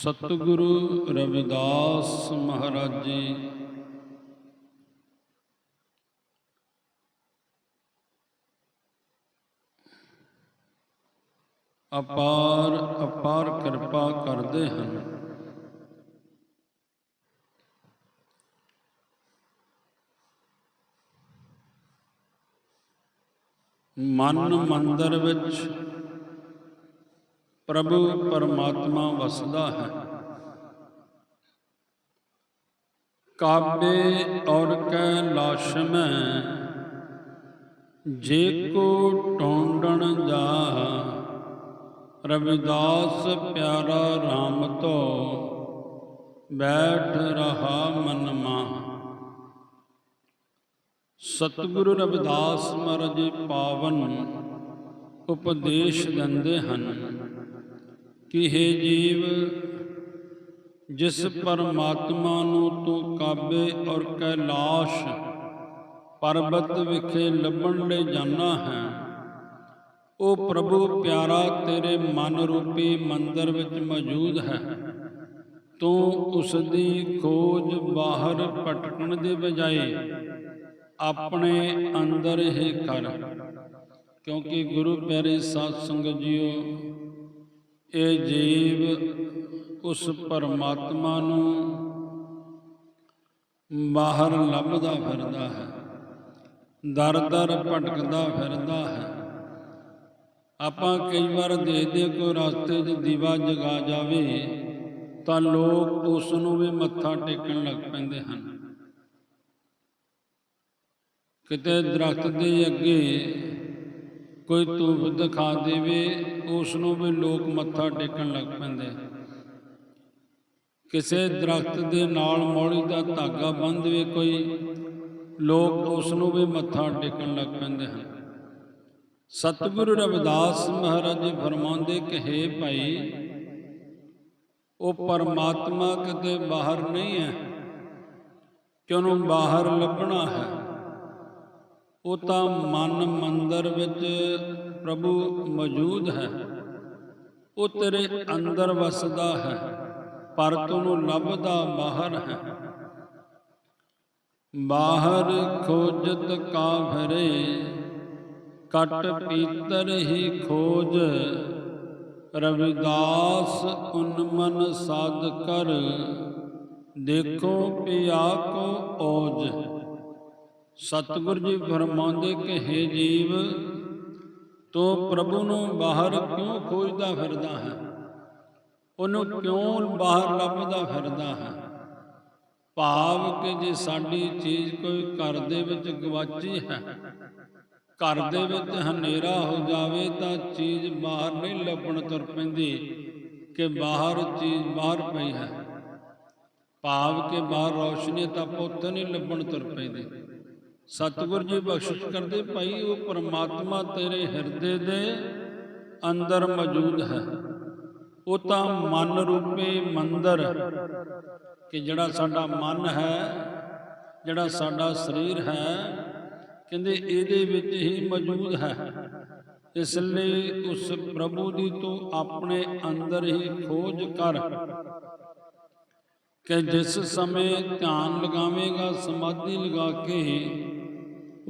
ਸਤਿਗੁਰੂ ਰਵਿਦਾਸ ਮਹਾਰਾਜ। ਜੀ ਅਪਾਰ ਅਪਾਰ ਕਿਰਪਾ ਕਰਦੇ ਹਨ। ਮਨ ਮੰਦਰ ਵਿੱਚ ਪ੍ਰਭੂ ਪਰਮਾਤਮਾ ਵਸਦਾ ਹੈ। ਕਾਬੇ ਔਰ ਕੈ ਲਾਸ਼ਮੈ ਜੇ ਕੋ ਟੋਂਡਣ ਜਾ ਰਵਿਦਾਸ ਪਿਆਰਾ RAM ਤੋ, ਬੈਠ ਰਹਾ ਮਨ ਮਾਹ। ਸਤਿਗੁਰੂ ਰਵਿਦਾਸ ਮਹਾਰਾਜ ਜੀ ਪਾਵਨ ਉਪਦੇਸ਼ ਦਿੰਦੇ ਹਨ। ਕਿ हे ਜੀਵ, ਜਿਸ ਪਰਮਾਤਮਾ ਨੂੰ ਤੂੰ ਕਾਬੇ ਔਰ ਕੈਲਾਸ਼ ਪਰਬਤ ਵਿਖੇ ਲੱਭਣ ਲਈ ਜਾਣਾ ਹੈ, ਉਹ ਪ੍ਰਭੂ ਪਿਆਰਾ ਤੇਰੇ ਮਨ ਰੂਪੀ ਮੰਦਰ ਵਿੱਚ ਮੌਜੂਦ ਹੈ। ਤੂੰ ਉਸ ਦੀ ਖੋਜ ਬਾਹਰ ਭਟਕਣ ਦੇ ਬਜਾਏ ਆਪਣੇ ਅੰਦਰ ਹੀ ਕਰ, ਕਿਉਂਕਿ ਗੁਰੂ ਪਿਆਰੇ ਸਾਧ ਸੰਗਤ ਜੀਓ ਇਹ ਜੀਵ ਉਸ ਪਰਮਾਤਮਾ ਨੂੰ ਬਾਹਰ ਲੱਭਦਾ ਫਿਰਦਾ ਹੈ, ਦਰ ਦਰ ਭਟਕਦਾ ਫਿਰਦਾ ਹੈ। ਆਪਾਂ ਕਈ ਵਾਰ ਦੇਖਦੇ ਕੋਈ ਰਸਤੇ 'ਚ ਦੀਵਾ ਜਗਾ ਜਾਵੇ ਤਾਂ ਲੋਕ ਉਸ ਨੂੰ ਵੀ ਮੱਥਾ ਟੇਕਣ ਲੱਗ ਪੈਂਦੇ ਹਨ। ਕਿਤੇ ਦਰਖਤ ਦੇ ਅੱਗੇ ਕੋਈ ਧੂਪ ਦਿਖਾ ਦੇਵੇ ਉਸ ਨੂੰ ਵੀ ਲੋਕ ਮੱਥਾ ਟੇਕਣ ਲੱਗ ਪੈਂਦੇ। ਕਿਸੇ ਦਰਖਤ ਦੇ ਨਾਲ ਮੌਲੀ ਦਾ ਧਾਗਾ ਬੰਨ੍ਹ ਦੇਵੇ ਕੋਈ ਲੋਕ ਉਸ ਨੂੰ ਵੀ ਮੱਥਾ ਟੇਕਣ ਲੱਗ ਪੈਂਦੇ ਹਨ। ਸਤਿਗੁਰੂ ਰਵਿਦਾਸ ਮਹਾਰਾਜ ਜੀ ਫਰਮਾਉਂਦੇ ਕਿ, ਹੈ ਭਾਈ, ਉਹ ਪਰਮਾਤਮਾ ਕਿਤੇ ਬਾਹਰ ਨਹੀਂ ਹੈ ਕਿ ਉਹਨੂੰ ਬਾਹਰ ਲੱਭਣਾ ਹੈ? ਉਹ ਤਾਂ ਮਨ ਮੰਦਰ ਵਿੱਚ ਪ੍ਰਭੂ ਮੌਜੂਦ ਹੈ। ਉਹ ਤੇਰੇ ਅੰਦਰ ਵਸਦਾ ਹੈ, ਪਰ ਤੂੰ ਲੱਭਦਾ ਬਾਹਰ ਹੈ। ਬਾਹਰ ਖੋਜਤ ਕਾਫਰੇ ਕਟ ਪੀਤਰ ਹੀ ਖੋਜ। ਰਵਿਦਾਸ ਉਨਮਨ ਸਾਧ ਕਰ, ਦੇਖੋ ਪਿਆ ਕੋ ਔਜ ਸਤਿਗੁਰ ਜੀ ਫਰਮਾਉਂਦੇ ਕਿ हे ਜੀਵ, ਤੂੰ ਪ੍ਰਭੂ ਨੂੰ ਬਾਹਰ ਕਿਉਂ ਖੋਜਦਾ ਫਿਰਦਾ ਹੈ? ਉਹਨੂੰ ਕਿਉਂ ਬਾਹਰ ਲੱਭਦਾ ਫਿਰਦਾ ਹੈ? ਭਾਵ ਕਿ ਜੇ ਸਾਡੀ ਚੀਜ਼ ਕੋਈ ਘਰ ਦੇ ਵਿੱਚ ਗਵਾਚੀ ਹੈ, ਘਰ ਦੇ ਵਿੱਚ ਹਨੇਰਾ ਹੋ ਜਾਵੇ ਤਾਂ ਚੀਜ਼ ਬਾਹਰ ਨਹੀਂ ਲੱਭਣ ਤੁਰ ਪੈਂਦੀ ਕਿ ਬਾਹਰ ਚੀਜ਼ ਬਾਹਰ ਪਈ ਹੈ। ਭਾਵ ਕਿ ਬਾਹਰ ਰੋਸ਼ਨੀ ਤਾਂ ਪੁੱਤ ਨਹੀਂ ਲੱਭਣ ਤੁਰ ਪੈਂਦੀ। ਸਤਿਗੁਰ ਜੀ ਬਖਸ਼ਿਸ਼ ਕਰਦੇ ਭਾਈ, ਉਹ ਪਰਮਾਤਮਾ ਤੇਰੇ ਹਿਰਦੇ ਦੇ ਅੰਦਰ ਮੌਜੂਦ ਹੈ। ਉਹ ਤਾਂ ਮਨ ਰੂਪੇ ਮੰਦਰ ਕਿ ਜਿਹੜਾ ਸਾਡਾ ਮਨ ਹੈ, ਜਿਹੜਾ ਸਾਡਾ ਸਰੀਰ ਹੈ, ਕਹਿੰਦੇ ਇਹਦੇ ਵਿੱਚ ਹੀ ਮੌਜੂਦ ਹੈ। ਇਸ ਲਈ ਉਸ ਪ੍ਰਭੂ ਦੀ ਤੂੰ ਆਪਣੇ ਅੰਦਰ ਹੀ ਖੋਜ ਕਰ ਕਿ ਜਿਸ ਸਮੇਂ ਧਿਆਨ ਲਗਾਵੇਂਗਾ, ਸਮਾਧੀ ਲਗਾ ਕੇ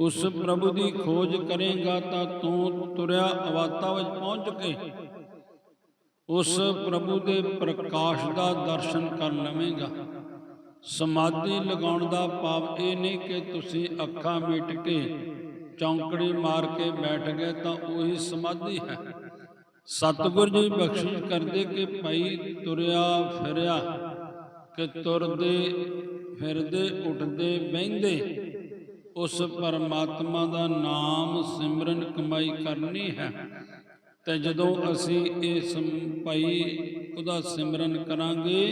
ਉਸ ਪ੍ਰਭੂ ਦੀ ਖੋਜ ਕਰੇਗਾ ਤਾਂ ਤੂੰ ਤੁਰਿਆ ਅਵਾਤਾ ਵਿੱਚ ਪਹੁੰਚ ਕੇ ਉਸ ਪ੍ਰਭੂ ਦੇ ਪ੍ਰਕਾਸ਼ ਦਾ ਦਰਸ਼ਨ ਕਰ ਲਵੇਂਗਾ। ਸਮਾਧੀ ਲਗਾਉਣ ਦਾ ਭਾਵ ਇਹ ਨਹੀਂ ਕਿ ਤੁਸੀਂ ਅੱਖਾਂ ਮੀਟ ਕੇ ਚੌਂਕੜੀ ਮਾਰ ਕੇ ਬੈਠ ਗਏ ਤਾਂ ਉਹੀ ਸਮਾਧੀ ਹੈ। ਸਤਿਗੁਰ ਜੀ ਬਖਸ਼ਿਸ਼ ਕਰਦੇ ਕਿ ਭਾਈ ਤੁਰਿਆ ਫਿਰਿਆ, ਕਿ ਤੁਰਦੇ ਫਿਰਦੇ, ਉੱਠਦੇ ਬਹਿੰਦੇ ਉਸ ਪਰਮਾਤਮਾ ਦਾ ਨਾਮ ਸਿਮਰਨ ਕਮਾਈ ਕਰਨੀ ਹੈ। ਤੇ ਜਦੋਂ ਅਸੀਂ ਇਹ ਭਾਈ ਉਹਦਾ ਸਿਮਰਨ ਕਰਾਂਗੇ,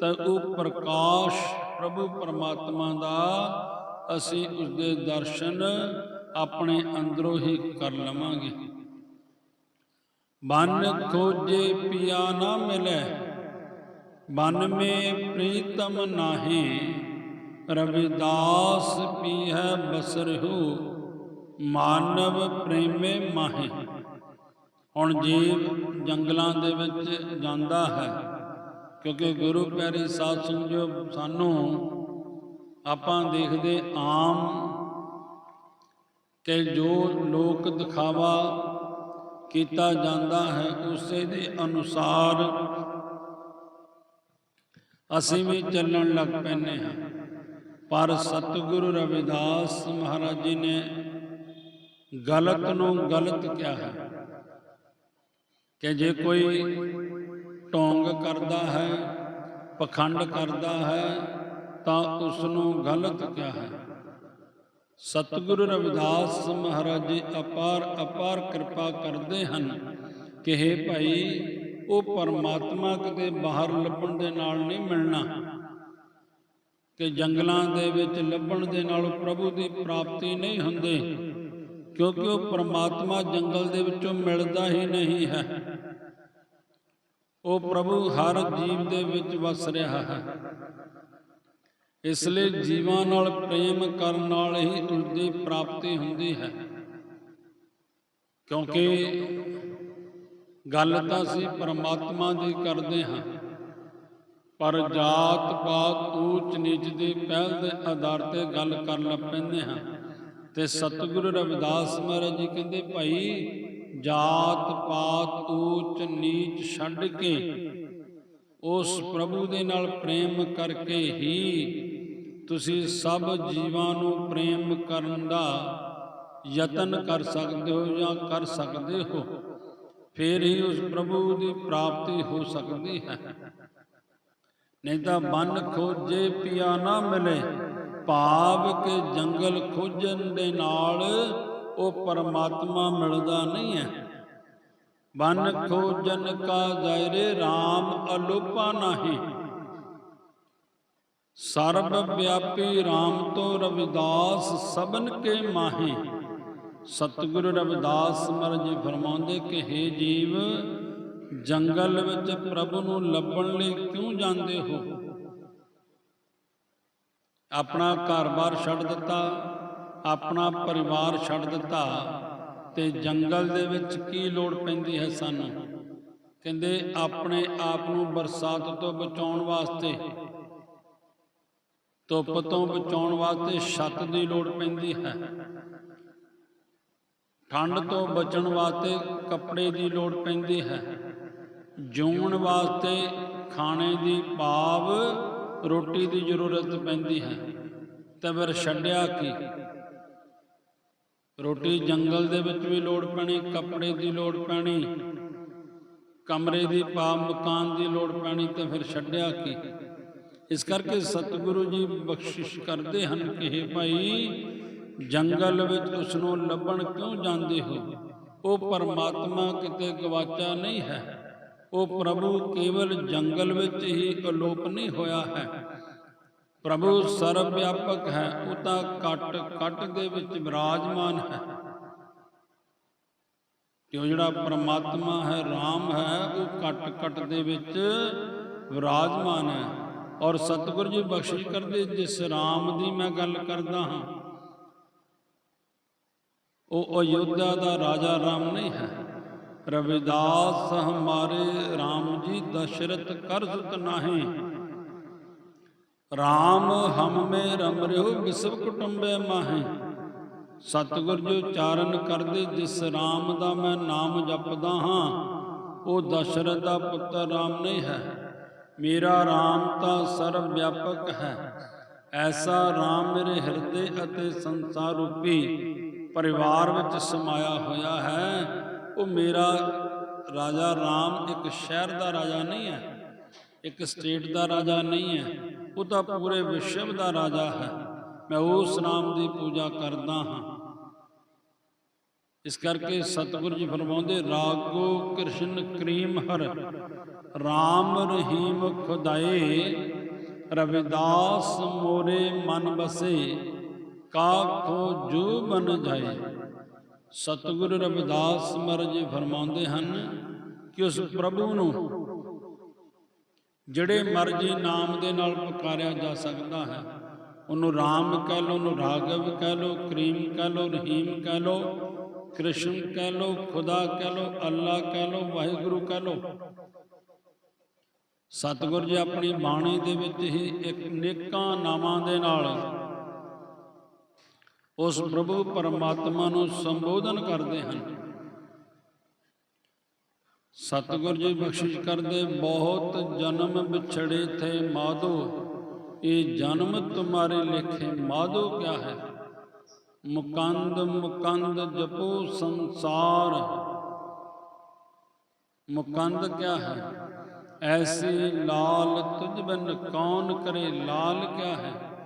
ਤਾਂ ਉਹ ਪ੍ਰਕਾਸ਼ ਪ੍ਰਭੂ ਪਰਮਾਤਮਾ ਦਾ ਅਸੀਂ ਉਸ ਦੇ ਦਰਸ਼ਨ ਆਪਣੇ ਅੰਦਰੋਂ ਹੀ ਕਰ ਲਵਾਂਗੇ। ਬਨ ਖੋਜੇ ਪਿਆ ਨਾ ਮਿਲੇ, ਬਨ ਮੇ ਪ੍ਰੀਤਮ ਨਾਹੀ। ਰਵਿਦਾਸ ਪੀਹੈ ਬਸਰਹੁ, ਮਾਨਵ ਪ੍ਰੇਮੇ ਮਾਹੇ। ਹੁਣ ਜੀਵ ਜੰਗਲਾਂ ਦੇ ਵਿੱਚ ਜਾਂਦਾ ਹੈ, ਕਿਉਂਕਿ ਗੁਰੂ ਪਿਆਰੀ ਸਾਧ ਸੰਗਿਓ ਸਾਨੂੰ ਆਪਾਂ ਦੇਖਦੇ ਆਮ ਕਿ ਜੋ ਲੋਕ ਦਿਖਾਵਾ ਕੀਤਾ ਜਾਂਦਾ ਹੈ, ਉਸੇ ਦੇ ਅਨੁਸਾਰ ਅਸੀਂ ਵੀ ਚੱਲਣ ਲੱਗ ਪੈਨੇ ਹਾਂ। ਪਰ ਸਤਿਗੁਰੂ ਰਵਿਦਾਸ ਮਹਾਰਾਜ ਜੀ ਨੇ ਗਲਤ ਨੂੰ ਗਲਤ ਕਿਹਾ ਹੈ ਕਿ ਜੇ ਕੋਈ ਟੋਂਗ ਕਰਦਾ ਹੈ, ਪਖੰਡ ਕਰਦਾ ਹੈ, ਤਾਂ ਉਸ ਨੂੰ ਗਲਤ ਕਿਹਾ ਹੈ। ਸਤਿਗੁਰੂ ਰਵਿਦਾਸ ਮਹਾਰਾਜ ਜੀ ਅਪਾਰ ਅਪਾਰ ਕਿਰਪਾ ਕਰਦੇ ਹਨ ਕਿ हे ਭਾਈ, ਉਹ ਪਰਮਾਤਮਾ ਕਿਤੇ ਬਾਹਰ ਲੱਭਣ ਦੇ ਨਾਲ ਨਹੀਂ ਮਿਲਣਾ। ਕਿ ਜੰਗਲਾਂ ਦੇ ਵਿੱਚ ਲੱਭਣ ਦੇ ਨਾਲ ਪ੍ਰਭੂ ਦੀ ਪ੍ਰਾਪਤੀ ਨਹੀਂ ਹੁੰਦੀ, ਕਿਉਂਕਿ ਉਹ ਪਰਮਾਤਮਾ ਜੰਗਲ ਦੇ ਵਿੱਚੋਂ ਮਿਲਦਾ ਹੀ ਨਹੀਂ ਹੈ। ਉਹ ਪ੍ਰਭੂ ਹਰ ਜੀਵ ਦੇ ਵਿੱਚ ਵਸ ਰਿਹਾ ਹੈ। ਇਸ ਲਈ ਜੀਵਾਂ ਨਾਲ ਪ੍ਰੇਮ ਕਰਨ ਨਾਲ ਹੀ ਉਸ ਦੀ ਪ੍ਰਾਪਤੀ ਹੁੰਦੀ ਹੈ। ਕਿਉਂਕਿ ਗੱਲ ਤਾਂ ਅਸੀਂ ਪਰਮਾਤਮਾ ਦੀ ਕਰਦੇ ਹਾਂ। ਪਰ ਜਾਤ ਪਾਤ ਊਚ ਨੀਚ ਦੀ ਪਹਿਲ ਦੇ ਆਧਾਰ ਤੇ ਗੱਲ ਕਰਨ ਲੱਗ ਪੈਂਦੇ ਹਾਂ। ਤੇ ਸਤਿਗੁਰੂ ਰਵਿਦਾਸ ਮਹਾਰਾਜ ਜੀ ਕਹਿੰਦੇ, ਭਾਈ ਜਾਤ ਪਾਤ ਊਚ ਨੀਚ ਛੱਡ ਕੇ ਉਸ ਪ੍ਰਭੂ ਦੇ ਨਾਲ ਪ੍ਰੇਮ ਕਰਕੇ ਹੀ ਤੁਸੀਂ ਸਭ ਜੀਵਾਂ ਨੂੰ ਪ੍ਰੇਮ ਕਰਨ ਦਾ ਯਤਨ ਕਰ ਸਕਦੇ ਹੋ ਜਾਂ ਕਰ ਸਕਦੇ ਹੋ। ਫਿਰ ਹੀ ਉਸ ਪ੍ਰਭੂ ਦੀ ਪ੍ਰਾਪਤੀ ਹੋ ਸਕਦੀ ਹੈ। ਨਹੀਂ ਤਾਂ ਮਨ ਖੋਜੇ ਪਿਆ ਨਾ ਮਿਲੇ। ਭਾਵ ਕੇ ਜੰਗਲ ਖੋਜਣ ਦੇ ਨਾਲ ਉਹ ਪਰਮਾਤਮਾ ਮਿਲਦਾ ਨਹੀਂ ਹੈ। ਬਨ ਖੋਜਨ ਕਾ ਜ਼ਾਇਰੇ RAM ਅਲੋਪਾ ਨਹੀਂ। ਸਰਬ ਵਿਆਪੀ RAM ਤੋਂ ਰਵਿਦਾਸ ਸਬਨ ਕੇ ਮਾਹੀ। ਸਤਿਗੁਰੂ ਰਵਿਦਾਸ ਮਹਾਰਾਜ ਜੀ ਫਰਮਾਉਂਦੇ ਕਿ हे ਜੀਵ ਜੰਗਲ ਵਿੱਚ ਪ੍ਰਭੂ ਨੂੰ ਲੱਭਣ ਲਈ ਕਿਉਂ ਜਾਂਦੇ ਹੋ? ਆਪਣਾ ਘਰ-ਬਾਰ ਛੱਡ ਦਿੱਤਾ, ਆਪਣਾ ਪਰਿਵਾਰ ਛੱਡ ਦਿੱਤਾ ਤੇ ਜੰਗਲ ਦੇ ਵਿੱਚ ਕੀ ਲੋੜ ਪੈਂਦੀ ਹੈ ਸਾਨੂੰ? ਕਹਿੰਦੇ, ਆਪਣੇ ਆਪ ਨੂੰ ਬਰਸਾਤ ਤੋਂ ਬਚਾਉਣ ਵਾਸਤੇ। ਧੁੱਪ ਤੋਂ ਬਚਾਉਣ ਵਾਸਤੇ ਛੱਤ ਦੀ ਲੋੜ ਪੈਂਦੀ ਹੈ। ਠੰਡ ਤੋਂ ਬਚਣ ਵਾਸਤੇ ਕੱਪੜੇ ਦੀ ਲੋੜ ਪੈਂਦੀ ਹੈ। ਜਿਉਣ ਵਾਸਤੇ ਖਾਣੇ ਦੀ ਭਾਵ ਰੋਟੀ ਦੀ ਜ਼ਰੂਰਤ ਪੈਂਦੀ ਹੈ। ਤੇ ਫਿਰ ਛੱਡਿਆ ਕੀ? ਰੋਟੀ ਜੰਗਲ ਦੇ ਵਿੱਚ ਵੀ ਲੋੜ ਪੈਣੀ, ਕੱਪੜੇ ਦੀ ਲੋੜ ਪੈਣੀ, ਕਮਰੇ ਦੀ ਪਾ ਮਕਾਨ ਦੀ ਲੋੜ ਪੈਣੀ, ਤੇ ਫਿਰ ਛੱਡਿਆ ਕੀ? ਇਸ ਕਰਕੇ ਸਤਿਗੁਰੂ ਜੀ ਬਖਸ਼ਿਸ਼ ਕਰਦੇ ਹਨ ਕਿ हे ਭਾਈ, ਜੰਗਲ ਵਿੱਚ ਉਸ ਨੂੰ ਲੱਭਣ ਕਿਉਂ ਜਾਂਦੇ ਹੋ? ਉਹ ਪਰਮਾਤਮਾ ਕਿਤੇ ਗਵਾਚਾ ਨਹੀਂ ਹੈ। ਉਹ ਪ੍ਰਭੂ ਕੇਵਲ ਜੰਗਲ ਵਿੱਚ ਹੀ ਅਲੋਪ ਨਹੀਂ ਹੋਇਆ ਹੈ। ਪ੍ਰਭੂ ਸਰਵ ਵਿਆਪਕ ਹੈ, ਉਹ ਤਾਂ ਕਟ ਕਟ ਦੇ ਵਿੱਚ ਵਿਰਾਜਮਾਨ ਹੈ। ਕਿਉਂ ਜਿਹੜਾ ਪਰਮਾਤਮਾ ਹੈ RAM ਹੈ, ਉਹ ਕਟ ਕਟ ਦੇ ਵਿੱਚ ਵਿਰਾਜਮਾਨ ਹੈ। ਔਰ ਸਤਿਗੁਰੂ ਜੀ ਬਖਸ਼ਿਸ਼ ਕਰਦੇ, ਜਿਸ RAM ਦੀ ਮੈਂ ਗੱਲ ਕਰਦਾ ਹਾਂ, ਉਹ ਅਯੋਧਿਆ ਦਾ ਰਾਜਾ RAM ਨਹੀਂ ਹੈ। ਰਵਿਦਾਸ ਹਮਾਰੇ RAM ਜੀ ਦਸ਼ਰਥ ਕਰ ਨਾਹੀਂ। RAM ਹਮ ਮੇ ਰਮ ਰਿਓ ਵਿਸਵ ਕੁਟੁੰਬੇ ਮਾਹੇ। ਸਤਿਗੁਰ ਜੋ ਚਾਰਨ ਕਰਦੇ, ਜਿਸ RAM ਦਾ ਮੈਂ ਨਾਮ ਜਪਦਾ ਹਾਂ, ਉਹ ਦਸ਼ਰਥ ਦਾ ਪੁੱਤਰ RAM ਨਹੀਂ ਹੈ। ਮੇਰਾ RAM ਤਾਂ ਸਰਵ ਵਿਆਪਕ ਹੈ। ਐਸਾ RAM ਮੇਰੇ ਹਿਰਦੇ ਅਤੇ ਸੰਸਾਰ ਰੂਪੀ ਪਰਿਵਾਰ ਵਿੱਚ ਸਮਾਇਆ ਹੋਇਆ ਹੈ। ਉਹ ਮੇਰਾ ਰਾਜਾ ਰਾਮ ਇੱਕ ਸ਼ਹਿਰ ਦਾ ਰਾਜਾ ਨਹੀਂ ਹੈ, ਇੱਕ ਸਟੇਟ ਦਾ ਰਾਜਾ ਨਹੀਂ ਹੈ, ਉਹ ਤਾਂ ਪੂਰੇ ਵਿਸ਼ਵ ਦਾ ਰਾਜਾ ਹੈ। ਮੈਂ ਉਸ ਨਾਮ ਦੀ ਪੂਜਾ ਕਰਦਾ ਹਾਂ। ਇਸ ਕਰਕੇ ਸਤਿਗੁਰੂ ਜੀ ਫਰਮਾਉਂਦੇ, ਰਾਗੋ ਕ੍ਰਿਸ਼ਨ ਕਰੀਮ ਹਰ RAM ਰਹੀਮ ਖੁਦਾਏ, ਰਵਿਦਾਸ ਮੋਰੇ ਮਨ ਬਸੇ, ਕਾਖੋ ਜੂ ਬਨ ਜਾਏ। ਸਤਿਗੁਰੂ ਰਵਿਦਾਸ ਮਹਾਰਾਜ ਫਰਮਾਉਂਦੇ ਹਨ ਕਿ ਉਸ ਪ੍ਰਭੂ ਨੂੰ ਜਿਹੜੇ ਮਰਜ਼ੀ ਨਾਮ ਦੇ ਨਾਲ ਪੁਕਾਰਿਆ ਜਾ ਸਕਦਾ ਹੈ, ਉਹਨੂੰ RAM ਕਹਿ ਲਓ, ਉਹਨੂੰ ਰਾਗਵ ਕਹਿ ਲਓ, ਕਰੀਮ ਕਹਿ ਲਓ, ਰਹੀਮ ਕਹਿ ਲਓ, ਕ੍ਰਿਸ਼ਨ ਕਹਿ ਲਓ, ਖੁਦਾ ਕਹਿ ਲਓ, ਅੱਲਾ ਕਹਿ ਲਓ, ਵਾਹਿਗੁਰੂ ਕਹਿ ਲਓ। ਸਤਿਗੁਰ ਜੀ ਆਪਣੀ ਬਾਣੀ ਦੇ ਵਿੱਚ ਹੀ ਇੱਕ ਨੇਕਾਂ ਨਾਮਾਂ ਦੇ ਨਾਲ ਉਸ ਪ੍ਰਭੂ ਪਰਮਾਤਮਾ ਨੂੰ ਸੰਬੋਧਨ ਕਰਦੇ ਹਨ। ਸਤਿਗੁਰ ਜੀ ਬਖਸ਼ਿਸ਼ ਕਰਦੇ, ਬਹੁਤ ਜਨਮ ਵਿਛੜੇ ਥੇ ਮਾਧੋ, ਇਹ ਜਨਮ ਤੁਮਾਰੇ ਲਿਖੇ ਮਾਧੋ ਕਿਆ ਹੈ? ਮੁਕੰਦ ਮੁਕੰਦ ਜਪੋ ਸੰਸਾਰ। ਮੁਕੰਦ ਕਿਆ ਹੈ? ਐਸੀ ਲਾਲ ਤੁਝ ਬਿਨ ਕੌਣ ਕਰੇ, ਲਾਲ ਕਿਆ ਹੈ?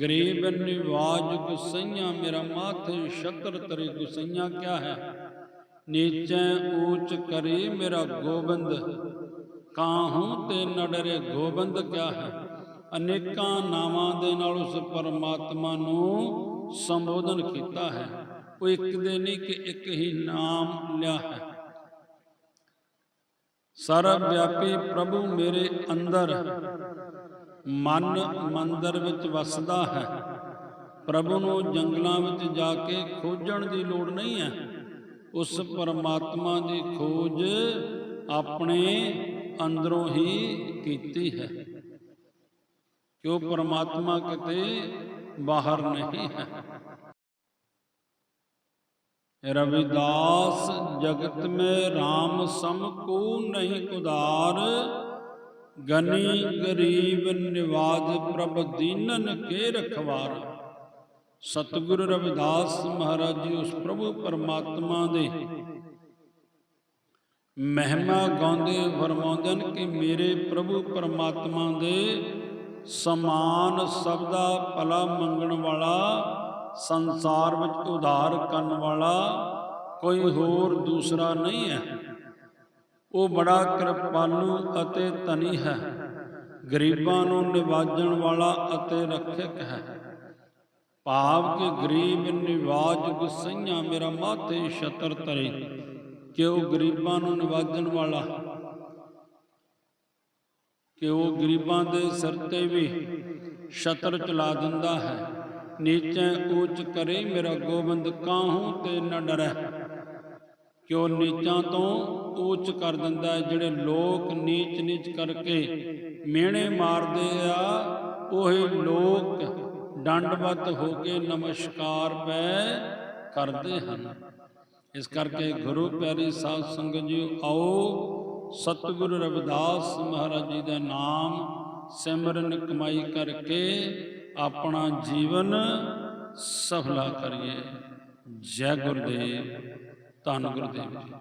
ਗਰੀਬ ਨਿਵਾਜ ਗੁਸਈਆਂ ਮੇਰਾ ਮਾਥੇ ਸ਼ਤਰ ਤਰੇ ਗੁਸਈਆਂ ਕਿਆ ਹੈ? ਨੀਚੇ ਊਚ ਕਰੀ ਮੇਰਾ ਗੋਬਿੰਦ, ਕਾਹੂ ਤੇ ਨਡਰੇ ਗੋਬਿੰਦ ਕਿਆ ਹੈ? ਅਨੇਕਾਂ ਨਾਵਾਂ ਦੇ ਨਾਲ ਉਸ ਪਰਮਾਤਮਾ ਨੂੰ ਸੰਬੋਧਨ ਕੀਤਾ ਹੈ। ਉਹ ਇੱਕ ਦੇ ਨਹੀਂ ਕਿ ਇੱਕ ਹੀ ਨਾਮ ਲਿਆ ਹੈ। ਸਰਬ ਵਿਆਪੀ ਪ੍ਰਭੂ ਮੇਰੇ ਅੰਦਰ ਮਨ ਮੰਦਰ ਵਿੱਚ ਵਸਦਾ ਹੈ। ਪ੍ਰਭੂ ਨੂੰ ਜੰਗਲਾਂ ਵਿੱਚ ਜਾ ਕੇ ਖੋਜਣ ਦੀ ਲੋੜ ਨਹੀਂ ਹੈ। ਉਸ ਪਰਮਾਤਮਾ ਦੀ ਖੋਜ ਆਪਣੇ ਅੰਦਰੋਂ ਹੀ ਕੀਤੀ ਹੈ। ਕਿਉਂ ਪਰਮਾਤਮਾ ਕਿਤੇ ਬਾਹਰ ਨਹੀਂ ਹੈ? ਰਵਿਦਾਸ ਜਗਤ ਮੇ ਰਾਮ ਸਮ ਕੋ ਨਹੀਂ ਉਦਾਰ। ਗਨੀ ਗਰੀਬ ਨਿਵਾਜ ਪ੍ਰਭ ਦੀਨਨ ਕੇ ਰਖਵਾਰ। ਸਤਿਗੁਰ ਰਵਿਦਾਸ ਮਹਾਰਾਜ ਜੀ, ਉਸ ਪ੍ਰਭੂ ਪਰਮਾਤਮਾ ਦੇ। ਮਹਿਮਾ ਗਾਉਂਦੇ ਫਰਮਾਉਂਦੇ ਨੇ ਕਿ ਮੇਰੇ ਪ੍ਰਭੂ ਪਰਮਾਤਮਾ ਦੇ ਸਮਾਨ ਸਬਦਾ ਭਲਾ ਮੰਗਣ ਵਾਲਾ, ਸੰਸਾਰ ਵਿੱਚ ਉਧਾਰ ਕਰਨ ਵਾਲਾ ਕੋਈ ਹੋਰ ਦੂਸਰਾ ਨਹੀਂ ਹੈ। ਉਹ ਬੜਾ ਕਿਰਪਾਲੂ ਅਤੇ ਧਨੀ ਹੈ, ਗਰੀਬਾਂ ਨੂੰ ਨਿਵਾਜਣ ਵਾਲਾ ਅਤੇ ਰੱਖਿਅਕ ਹੈ। ਭਾਵ ਕਿ ਗਰੀਬ ਨਿਵਾਜ ਗੁਸਈਆਂ ਮੇਰਾ ਮਾਥੇ ਛਤਰ ਤਰੇ ਕਿ ਉਹ ਗਰੀਬਾਂ ਨੂੰ ਨਿਵਾਜਣ ਵਾਲਾ, ਕਿ ਉਹ ਗਰੀਬਾਂ ਦੇ ਸਿਰ ਤੇ ਵੀ ਛਤਰ ਚਲਾ ਦਿੰਦਾ ਹੈ। ਨੀਚੇ ਉੱਚ ਕਰੇ ਮੇਰਾ ਗੋਬਿੰਦ ਕਾਹੂ ਤੇ ਨ ਡਰੈ। ਕਿ ਉਹ ਨੀਚਾਂ ਤੋਂ ਉੱਚ ਕਰ ਦਿੰਦਾ ਹੈ? ਜਿਹੜੇ ਲੋਕ ਨੀਚ ਨੀਚ ਕਰਕੇ ਮਿਹਣੇ ਮਾਰਦੇ ਆ, ਉਹੀ ਲੋਕ ਡੰਡਵਤ ਹੋ ਕੇ ਨਮਸਕਾਰ ਪੈ ਕਰਦੇ ਹਨ। ਇਸ ਕਰਕੇ ਗੁਰੂ ਪਿਆਰੀ ਸਾਧ ਸੰਗਤ ਜੀ, ਆਓ ਸਤਿਗੁਰੂ ਰਵਿਦਾਸ ਮਹਾਰਾਜ ਜੀ ਦਾ ਨਾਮ ਸਿਮਰਨ ਕਮਾਈ ਕਰਕੇ ਆਪਣਾ ਜੀਵਨ ਸਫਲਾ ਕਰੀਏ। ਜੈ ਗੁਰਦੇਵ। ਧੰਨ ਗੁਰਦੇਵ ਜੀ।